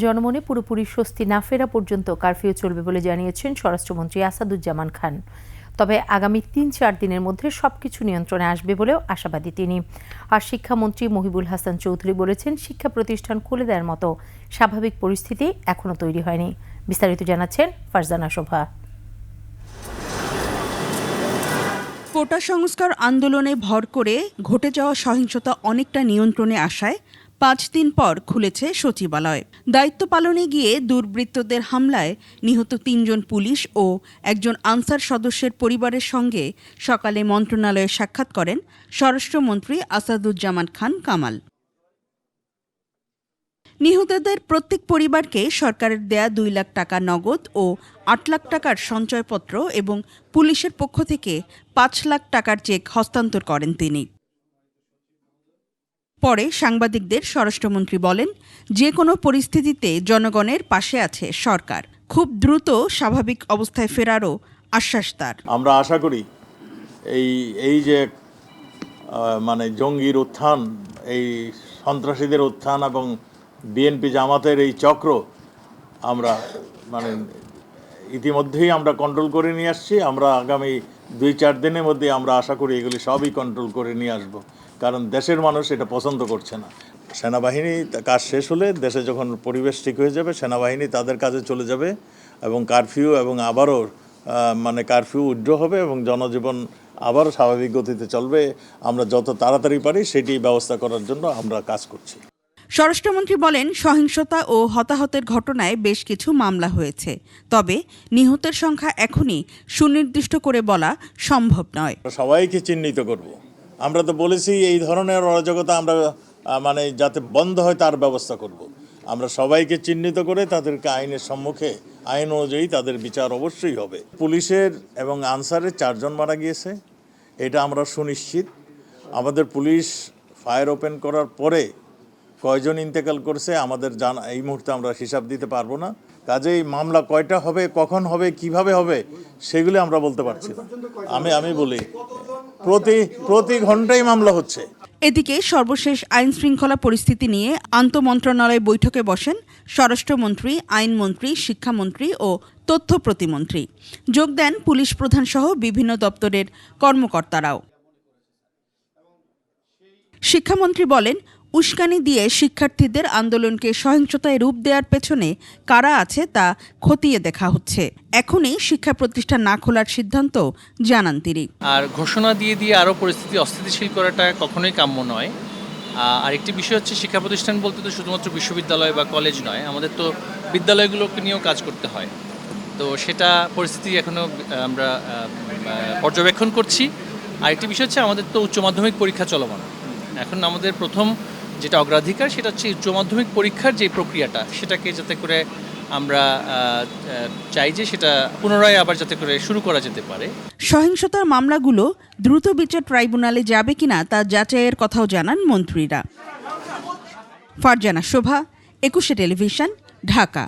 জনমনে পুরোপুরি স্বস্তি না ফেরা পর্যন্ত কারফিউ চলবে বলে জানিয়েছেন স্বরাষ্ট্রমন্ত্রী আসাদুজ্জামান খান। তবে আগামী তিন চার দিনের মধ্যে সবকিছু নিয়ন্ত্রণে আসবে বলেও আশাবাদী তিনি। আর শিক্ষামন্ত্রী মহিবুল হাসান চৌধুরী বলেছেন, শিক্ষা প্রতিষ্ঠান খুলে দেওয়ার মতো স্বাভাবিক পরিস্থিতি এখনও তৈরি হয়নি। বিস্তারিত জানাচ্ছেন ফারজানা শোভা। কোটা সংস্কার আন্দোলনে ভর করে ঘটে যাওয়া সহিংসতা অনেকটা নিয়ন্ত্রণে আসায় পাঁচ দিন পর খুলেছে সচিবালয়। দায়িত্ব পালনে গিয়ে দুর্বৃত্তদের হামলায় নিহত তিনজন পুলিশ ও একজন আনসার সদস্যের পরিবারের সঙ্গে সকালে মন্ত্রণালয়ে সাক্ষাৎ করেন স্বরাষ্ট্রমন্ত্রী আসাদুজ্জামান খান কামাল। নিহতদের প্রত্যেক পরিবারকে সরকারের দেয়া দুই লাখ টাকা নগদ ও আট লাখ টাকার সঞ্চয়পত্র এবং পুলিশের পক্ষ থেকে পাঁচ লাখ টাকার চেক হস্তান্তর করেন তিনি। পরে সাংবাদিকদের স্বরাষ্ট্রমন্ত্রী বলেন যে কোনো পরিস্থিতিতে জনগণের পাশে আছে সরকার। খুব দ্রুত স্বাভাবিক অবস্থায় ফেরারও আশ্বাস তার। আমরা আশা করি এই এই যে মানে জঙ্গির উত্থান, এই সন্ত্রাসীদের উত্থান এবং বিএনপি জামাতের এই চক্র, আমরা মানে ইতিমধ্যেই আমরা কন্ট্রোল করে নিয়ে আসছি। আমরা আগামী দুই চার দিনের মধ্যে আমরা আশা করি এগুলি সবই কন্ট্রোল করে নিয়ে আসব। কারণ দেশের মানুষ এটা পছন্দ করছে না। সেনাবাহিনী কাজ শেষ হলে দেশে যখন পরিবেশ ঠিক হয়ে যাবে সেনাবাহিনী তাদের কাজে চলে যাবে এবং কারফিউ এবং আবারও মানে কারফিউ উড্র হবে এবং জনজীবন আবারও স্বাভাবিক গতিতে চলবে। আমরা যত তাড়াতাড়ি পারি সেটি ব্যবস্থা করার জন্য আমরা কাজ করছি। স্বরাষ্ট্রমন্ত্রী বলেন সহিংসতা ও হতাহতের ঘটনায় বেশ কিছু মামলা হয়েছে। তবে নিহতের সংখ্যা এখনই সুনির্দিষ্ট করে বলা সম্ভব নয়। সবাইকে চিহ্নিত করব। আমরা তো বলেছি এই ধরনের অরাজকতা আমরা মানে যাতে বন্ধ হয় তার ব্যবস্থা করব। আমরা সবাইকে চিহ্নিত করে তাদেরকে আইনের সম্মুখে, আইন অনুযায়ী তাদের বিচার অবশ্যই হবে। পুলিশের এবং আনসারের চারজন মারা গিয়েছে, এটা আমরা সুনিশ্চিত। আমাদের পুলিশ ফায়ার ওপেন করার পরে কয়জন ইন্তেকাল করছে আমাদের জানা, এই মুহূর্তে আমরা হিসাব দিতে পারব না। কাজেই মামলা কয়টা হবে, কখন হবে, কীভাবে হবে, সেগুলি আমরা বলতে পারছি না। আমি আমি বলি প্রতি প্রতি ঘন্টায় মামলা হচ্ছে। এদিকে সর্বশেষ আইন শৃঙ্খলা পরিস্থিতি নিয়ে আন্তমন্ত্রণালয় বৈঠকে বসেন স্বরাষ্ট্রমন্ত্রী, আইনমন্ত্রী, শিক্ষামন্ত্রী ও তথ্য প্রতিমন্ত্রী। যোগ দেন পুলিশ প্রধান সহ বিভিন্ন দপ্তরের কর্মকর্তারাও। শিক্ষামন্ত্রী বলেন উস্কানি দিয়ে শিক্ষার্থীদের আন্দোলনকে সহিংসতায় রূপ দেওয়ার পেছনে কারা আছে তা খতিয়ে দেখা হচ্ছে। এখনই শিক্ষা প্রতিষ্ঠান না খোলার সিদ্ধান্ত জানান তিনি। আর ঘোষণা দিয়ে দিয়ে আরও পরিস্থিতি অস্থিতিশীল করাটা কখনোই কাম্য নয়। আহ, আরেকটি বিষয় হচ্ছে শিক্ষা প্রতিষ্ঠান বলতে তো শুধুমাত্র বিশ্ববিদ্যালয় বা কলেজ নয় আমাদের তো বিদ্যালয়গুলোকে নিয়েও কাজ করতে হয়। তো সেটা পরিস্থিতি এখনও আমরা পর্যবেক্ষণ করছি। আরেকটি বিষয় হচ্ছে আমাদের তো উচ্চ মাধ্যমিক পরীক্ষা চলমান। এখন আমাদের প্রথম যেটা অগ্রাধিকার, সেটা হচ্ছে উচ্চ মাধ্যমিক পরীক্ষার যে প্রক্রিয়াটা, সেটাকে যাতে করে আমরা চাই যে সেটা পুনরায় আবার যাতে করে শুরু করা যেতে পারে। সহিংসতার মামলাগুলো দ্রুত বিচার ট্রাইব্যুনালে যাবে কিনা তা যাচাইয়ের কথাও জানান মন্ত্রীরা। ফারজানা শোভা, একুশে টেলিভিশন, ঢাকা।